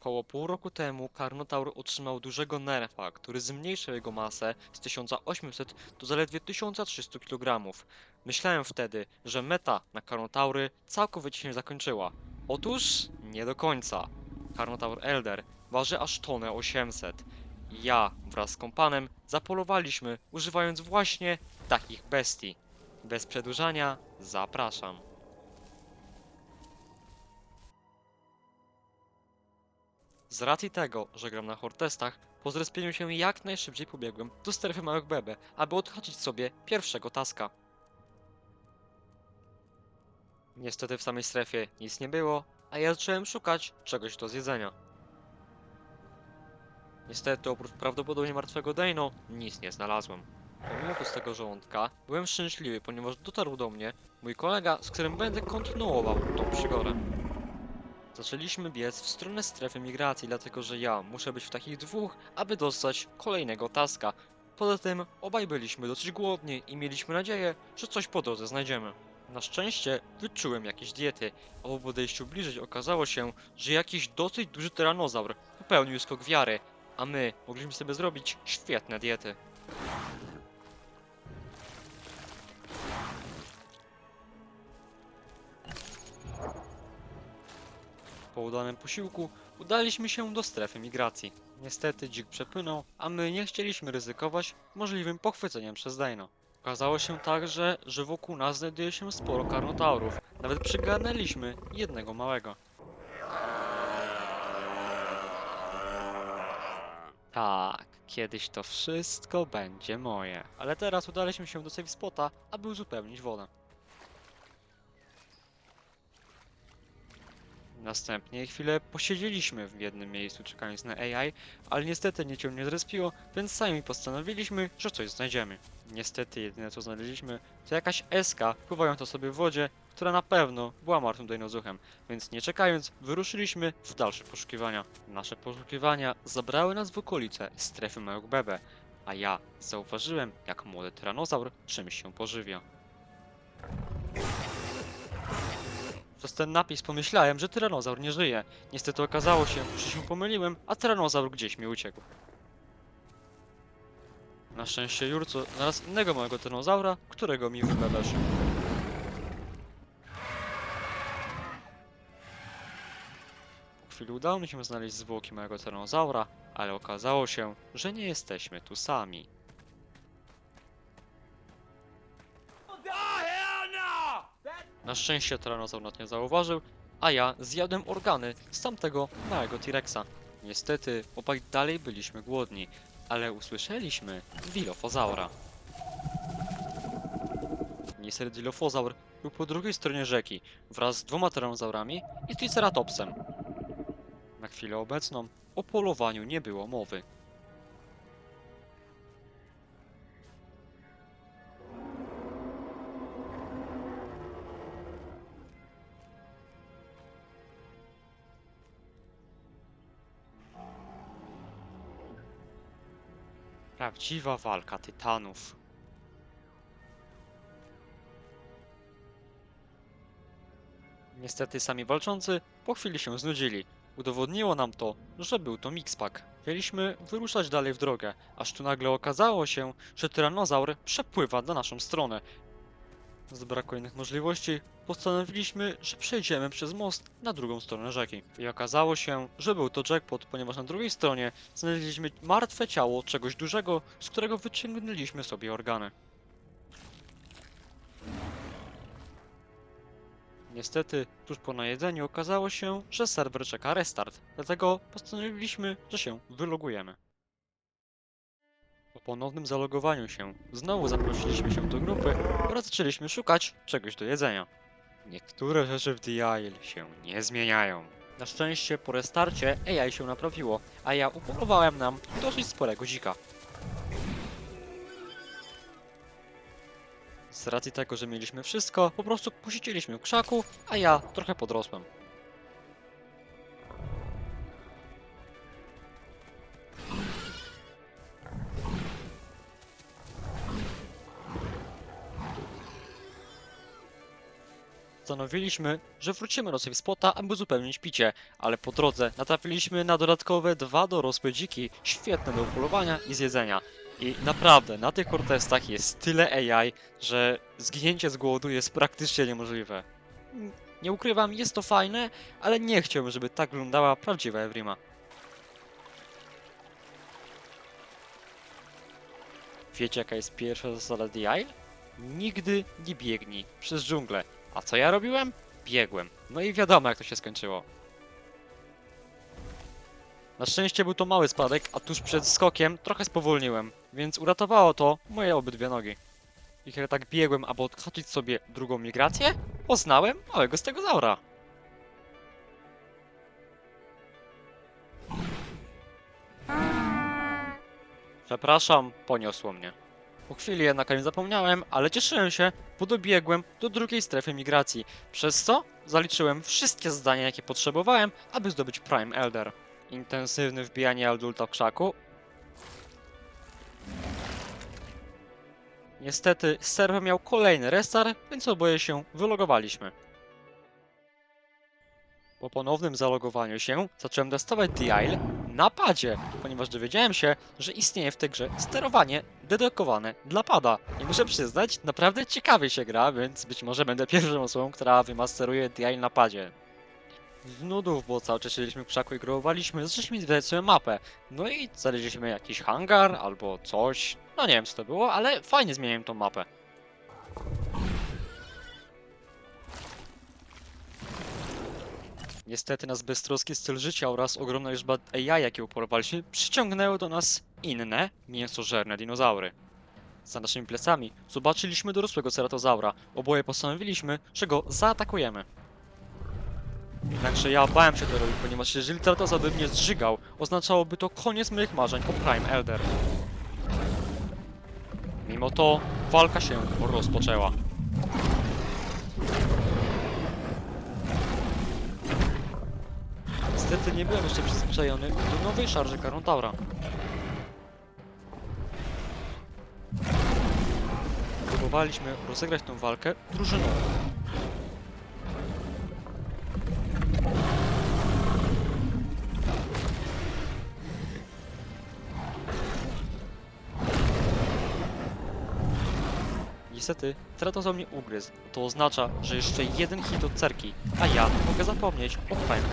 Około pół roku temu Karnotaur otrzymał dużego nerfa, który zmniejszył jego masę z 1800 do zaledwie 1300 kg. Myślałem wtedy, że meta na Karnotaury całkowicie się zakończyła. Otóż nie do końca. Karnotaur Elder waży aż tonę 800. Ja wraz z kompanem zapolowaliśmy używając właśnie takich bestii. Bez przedłużania zapraszam. Z racji tego, że gram na hortestach, po zrespieniu się jak najszybciej pobiegłem do strefy małych bebe, aby odhaczyć sobie pierwszego taska. Niestety w samej strefie nic nie było, a ja zacząłem szukać czegoś do zjedzenia. Niestety oprócz prawdopodobnie martwego Dano nic nie znalazłem. Pomimo pustego żołądka byłem szczęśliwy, ponieważ dotarł do mnie mój kolega, z którym będę kontynuował tą przygodę. Zaczęliśmy biec w stronę strefy migracji, dlatego że ja muszę być w takich dwóch, aby dostać kolejnego taska. Poza tym obaj byliśmy dosyć głodni i mieliśmy nadzieję, że coś po drodze znajdziemy. Na szczęście wyczułem jakieś diety, a po podejściu bliżej okazało się, że jakiś dosyć duży tyranozaur popełnił skok wiary, a my mogliśmy sobie zrobić świetne diety. Po udanym posiłku udaliśmy się do strefy migracji. Niestety dzik przepłynął, a my nie chcieliśmy ryzykować możliwym pochwyceniem przez Dino. Okazało się także, że wokół nas znajduje się sporo karnotaurów. Nawet przygarnęliśmy jednego małego. Tak, kiedyś to wszystko będzie moje. Ale teraz udaliśmy się do safe spota, aby uzupełnić wodę. Następnie chwilę posiedzieliśmy w jednym miejscu czekając na AI, ale niestety nic się nie zrespiło, więc sami postanowiliśmy, że coś znajdziemy. Niestety jedyne co znaleźliśmy to jakaś eska pływająca sobie w wodzie, która na pewno była martwym dinozuchem, więc nie czekając wyruszyliśmy w dalsze poszukiwania. Nasze poszukiwania zabrały nas w okolice strefy Małych Bebe, a ja zauważyłem jak młody tyranozaur czymś się pożywia. Przez ten napis pomyślałem, że tyranozaur nie żyje. Niestety okazało się, że się pomyliłem, a tyranozaur gdzieś mi uciekł. Na szczęście Jurco znalazł innego małego tyranozaura, którego mi wybebeszy. Po chwili udało mi się znaleźć zwłoki małego tyranozaura, ale okazało się, że nie jesteśmy tu sami. Na szczęście tyranozaur nas nie zauważył, a ja zjadłem organy z tamtego małego T-Rexa. Niestety, obaj dalej byliśmy głodni, ale usłyszeliśmy Dilofozaura. Niestety Dilofozaur był po drugiej stronie rzeki, wraz z dwoma tyranozaurami i Triceratopsem. Na chwilę obecną o polowaniu nie było mowy. Prawdziwa walka tytanów. Niestety sami walczący po chwili się znudzili. Udowodniło nam to, że był to mixpack. Chcieliśmy wyruszać dalej w drogę, aż tu nagle okazało się, że tyranozaur przepływa na naszą stronę. Z braku innych możliwości postanowiliśmy, że przejdziemy przez most na drugą stronę rzeki. I okazało się, że był to jackpot, ponieważ na drugiej stronie znaleźliśmy martwe ciało czegoś dużego, z którego wyciągnęliśmy sobie organy. Niestety, tuż po najedzeniu okazało się, że serwer czeka restart, dlatego postanowiliśmy, że się wylogujemy. Po ponownym zalogowaniu się, znowu zaprosiliśmy się do grupy oraz zaczęliśmy szukać czegoś do jedzenia. Niektóre rzeczy w The Isle się nie zmieniają. Na szczęście po restarcie AI się naprawiło, a ja upolowałem nam dosyć sporego dzika. Z racji tego, że mieliśmy wszystko, po prostu posiedzieliśmy w krzaku, a ja trochę podrosłem. Postanowiliśmy, że wrócimy do safe spota, aby uzupełnić picie, ale po drodze natrafiliśmy na dodatkowe dwa dorosłe dziki, świetne do polowania i zjedzenia. I naprawdę, na tych protestach jest tyle AI, że zginięcie z głodu jest praktycznie niemożliwe. Nie ukrywam, jest to fajne, ale nie chciałbym, żeby tak wyglądała prawdziwa Evrima. Wiecie jaka jest pierwsza zasada Isle? Nigdy nie biegnij przez dżunglę. A co ja robiłem? Biegłem. No i wiadomo jak to się skończyło. Na szczęście był to mały spadek, a tuż przed skokiem trochę spowolniłem, więc uratowało to moje obydwie nogi. I kiedy tak biegłem, aby odhaczyć sobie drugą migrację, poznałem małego stegozaura. Przepraszam, poniosło mnie. Po chwili jednak o nim zapomniałem, ale cieszyłem się, bo dobiegłem do drugiej strefy migracji, przez co zaliczyłem wszystkie zadania, jakie potrzebowałem, aby zdobyć Prime Elder. Intensywne wbijanie Eldulta w krzaku. Niestety, serwer miał kolejny restart, więc oboje się wylogowaliśmy. Po ponownym zalogowaniu się zacząłem testować The Isle na padzie, ponieważ dowiedziałem się, że istnieje w tej grze sterowanie dedykowane dla pada. I muszę przyznać, naprawdę ciekawie się gra, więc być może będę pierwszą osobą, która wymasteruje Isle na padzie. Z nudów, bo cały czas siedzieliśmy w krzaku i growowaliśmy, zaczęliśmy zwiedzać mapę. No i znaleźliśmy jakiś hangar albo coś. No nie wiem co to było, ale fajnie zmieniłem tą mapę. Niestety nas beztroski styl życia oraz ogromna liczba AI, jakie uporowaliśmy, przyciągnęły do nas inne, mięsożerne dinozaury. Za naszymi plecami zobaczyliśmy dorosłego ceratozaura. Oboje postanowiliśmy, że go zaatakujemy. Jednakże ja bałem się to robić, ponieważ jeżeli ceratozaur by mnie zżygał, oznaczałoby to koniec moich marzeń o Prime Elder. Mimo to walka się rozpoczęła. Niestety nie byłem jeszcze przyzwyczajony do nowej szarży Karontaura. Próbowaliśmy rozegrać tę walkę drużyną. Niestety, Ceratozaur mnie ugryzł. To oznacza, że jeszcze jeden hit od cerki, a ja mogę zapomnieć o Prime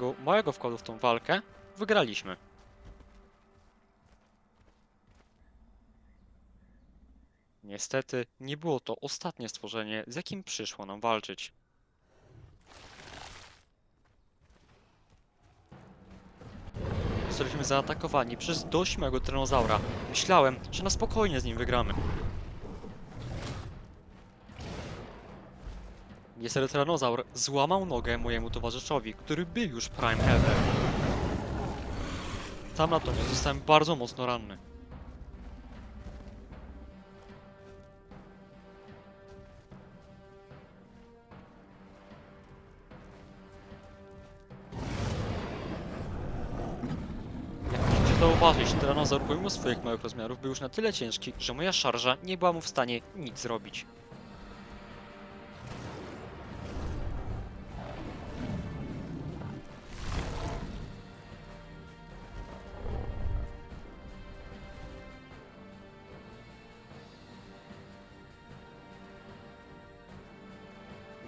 Pomimo mojego wkładu w tą walkę, wygraliśmy. Niestety, nie było to ostatnie stworzenie, z jakim przyszło nam walczyć. Zostaliśmy zaatakowani przez dość małego tyranozaura. Myślałem, że na spokojnie z nim wygramy. Niestety tyranozaur złamał nogę mojemu towarzyszowi, który był już Prime Elder. Tam natomiast zostałem bardzo mocno ranny. Zauważyć, tyranozaur pomimo swoich małych rozmiarów był już na tyle ciężki, że moja szarża nie była mu w stanie nic zrobić.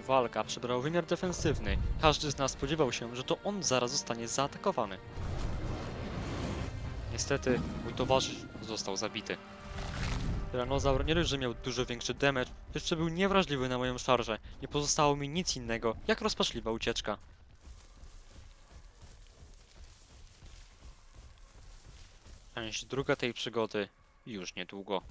Walka przybrał wymiar defensywny. Każdy z nas spodziewał się, że to on zaraz zostanie zaatakowany. Niestety, mój towarzysz został zabity. Tyranozaur nie dość, że miał dużo większy damage, jeszcze był niewrażliwy na moją szarżę. Nie pozostało mi nic innego, jak rozpaczliwa ucieczka. Część druga tej przygody już niedługo.